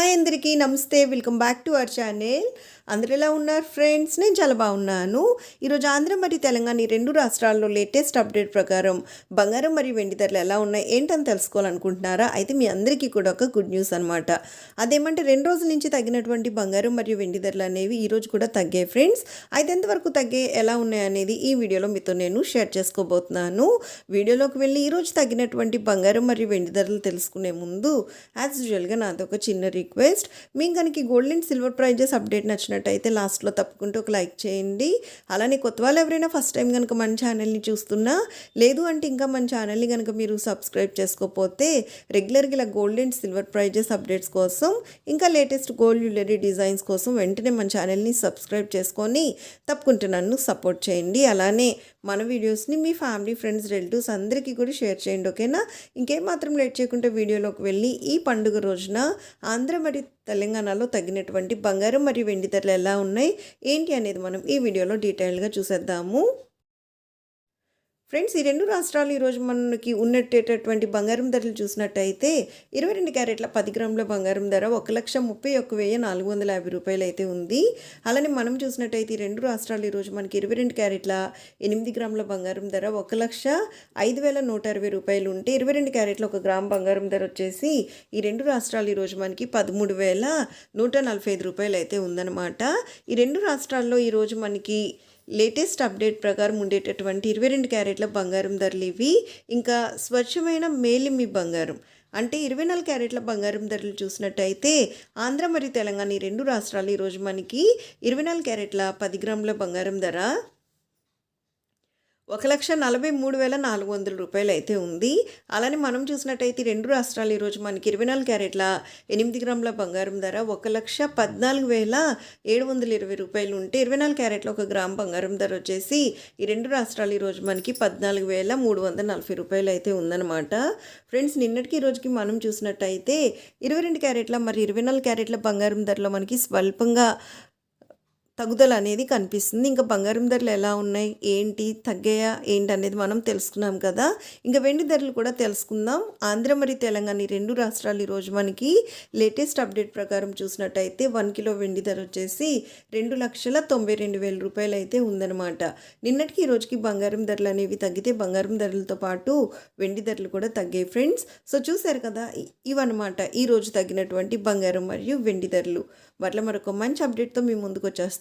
Hi అందరికీ నమస్తే. Welcome back to our channel. అందరు ఎలా ఉన్నారు ఫ్రెండ్స్. నేను చాలా బాగున్నాను. ఈరోజు ఆంధ్ర మరియు తెలంగాణ ఈ రెండు రాష్ట్రాల్లో లేటెస్ట్ అప్డేట్ ప్రకారం బంగారం మరియు వెండి ధరలు ఎలా ఉన్నాయి ఏంటని తెలుసుకోవాలనుకుంటున్నారా? అయితే మీ అందరికీ కూడా ఒక గుడ్ న్యూస్ అనమాట అదేమంటే రెండు రోజుల నుంచి తగ్గినటువంటి బంగారం మరియు వెండి ధరలు అనేవి ఈరోజు కూడా తగ్గాయి ఫ్రెండ్స్. అయితే ఎంతవరకు తగ్గాయి ఎలా ఉన్నాయి అనేది ఈ వీడియోలో మీతో నేను షేర్ చేసుకోబోతున్నాను. వీడియోలోకి వెళ్ళి ఈరోజు తగ్గినటువంటి బంగారం మరియు వెండి ధరలు తెలుసుకునే ముందు యాజ్ యూజువల్గా నాది ఒక చిన్న రిక్వెస్ట్ మీకు కనుక gold and silver prizes update నచ్చినట్టయితే లాస్ట్లో తప్పుకుంటూ ఒక లైక్ చేయండి. అలానే కొత్త వాళ్ళు ఎవరైనా ఫస్ట్ టైం కనుక మన ఛానల్ని చూస్తున్నా లేదు అంటే ఇంకా మన ఛానల్ని కనుక మీరు సబ్స్క్రైబ్ చేసుకోకపోతే రెగ్యులర్గా ఇలా gold and silver prizes updates కోసం ఇంకా లేటెస్ట్ గోల్డ్ జ్యువెలరీ డిజైన్స్ కోసం వెంటనే మన ఛానల్ని సబ్స్క్రైబ్ చేసుకొని తప్పకుండా నన్ను సపోర్ట్ చేయండి. అలానే మన వీడియోస్ని మీ ఫ్యామిలీ ఫ్రెండ్స్ రిలేటివ్స్ అందరికీ కూడా షేర్ చేయండి ఓకేనా? ఇంకేం మాత్రం లేట్ చేయకుండా వీడియోలోకి వెళ్ళి ఈ పండుగ రోజున ఆంధ్ర మరియు తెలంగాణలో తగినటువంటి బంగారం మరియు వెండి ధరలు ఎలా ఉన్నాయి? ఏంటి అనేది మనం ఈ వీడియోలో డీటెయిల్గా చూసేద్దాము. ఫ్రెండ్స్ ఈ రెండు రాష్ట్రాలు ఈరోజు మనకి ఉన్నట్టేటటువంటి బంగారం ధరలు చూసినట్టయితే ఇరవై రెండు క్యారెట్ల పది గ్రాముల బంగారం ధర ఒక లక్ష ముప్పై ఒక్క వెయ్యి నాలుగు వందల యాభై రూపాయలు అయితే ఉంది. అలానే మనం చూసినట్టయితే ఈ రెండు రాష్ట్రాలు ఈరోజు మనకి ఇరవై రెండు క్యారెట్ల ఎనిమిది గ్రాముల బంగారం ధర ఒక లక్ష ఐదు వేల నూట అరవై రూపాయలు ఉంటే ఇరవై రెండు క్యారెట్ల ఒక గ్రామ్ బంగారం ధర వచ్చేసి ఈ రెండు రాష్ట్రాలు ఈరోజు మనకి పదమూడు వేల నూట నలభై ఐదు రూపాయలు అయితే ఉందన్నమాట. ఈ రెండు రాష్ట్రాల్లో ఈరోజు మనకి లేటెస్ట్ అప్డేట్ ప్రకారం ఉండేటటువంటి ఇరవై రెండు క్యారెట్ల బంగారం ధరలు ఇవి. ఇంకా స్వచ్ఛమైన మేలిమి బంగారం. అంటే ఇరవై నాలుగు క్యారెట్ల బంగారం ధరలు చూసినట్టయితే ఆంధ్ర మరియు తెలంగాణ ఈ రెండు రాష్ట్రాలు ఈరోజు మనకి ఇరవై నాలుగు క్యారెట్ల పది గ్రాముల బంగారం ధర ఒక లక్ష నలభై మూడు వేల నాలుగు వందల రూపాయలు అయితే ఉంది. అలానే మనం చూసినట్టయితే రెండు రాష్ట్రాలు ఈరోజు మనకి ఇరవై నాలుగు క్యారెట్ల ఎనిమిది గ్రాముల బంగారం ధర ఒక లక్ష పద్నాలుగు వేల ఏడు వందల ఇరవై రూపాయలు ఉంటే ఇరవై నాలుగు క్యారెట్ల ఒక గ్రామ్ బంగారం ధర వచ్చేసి ఈ రెండు రాష్ట్రాలు ఈరోజు మనకి పద్నాలుగు వేల మూడు వందల నలభై రూపాయలు అయితే ఉందన్నమాట. ఫ్రెండ్స్ నిన్నటికి ఈ రోజుకి మనం చూసినట్టయితే ఇరవై రెండు క్యారెట్ల మరి ఇరవై నాలుగు క్యారెట్ల బంగారం ధరలో మనకి స్వల్పంగా తగ్గుదల అనేది కనిపిస్తుంది. ఇంకా బంగారం ధరలు ఎలా ఉన్నాయి? ఏంటి? తగ్గాయా? ఏంటి అనేది మనం తెలుసుకున్నాం కదా? ఇంకా వెండి ధరలు కూడా తెలుసుకుందాం. ఆంధ్ర మరియు తెలంగాణ రెండు రాష్ట్రాలు ఈరోజు మనకి లేటెస్ట్ అప్డేట్ ప్రకారం చూసినట్టయితే వన్ కిలో వెండి ధర వచ్చేసి రెండు లక్షల తొంభై రెండు వేల రూపాయలు అయితే ఉందన్నమాట. నిన్నటికి ఈ రోజుకి బంగారం ధరలు అనేవి తగ్గితే బంగారం ధరలతో పాటు వెండి ధరలు కూడా తగ్గాయి ఫ్రెండ్స్. సో చూసారు కదా? ఇవన్నమాట. ఈరోజు తగ్గినటువంటి బంగారం మరియు వెండి ధరలు. మరలా మరొక మంచి అప్డేట్తో మీ ముందుకు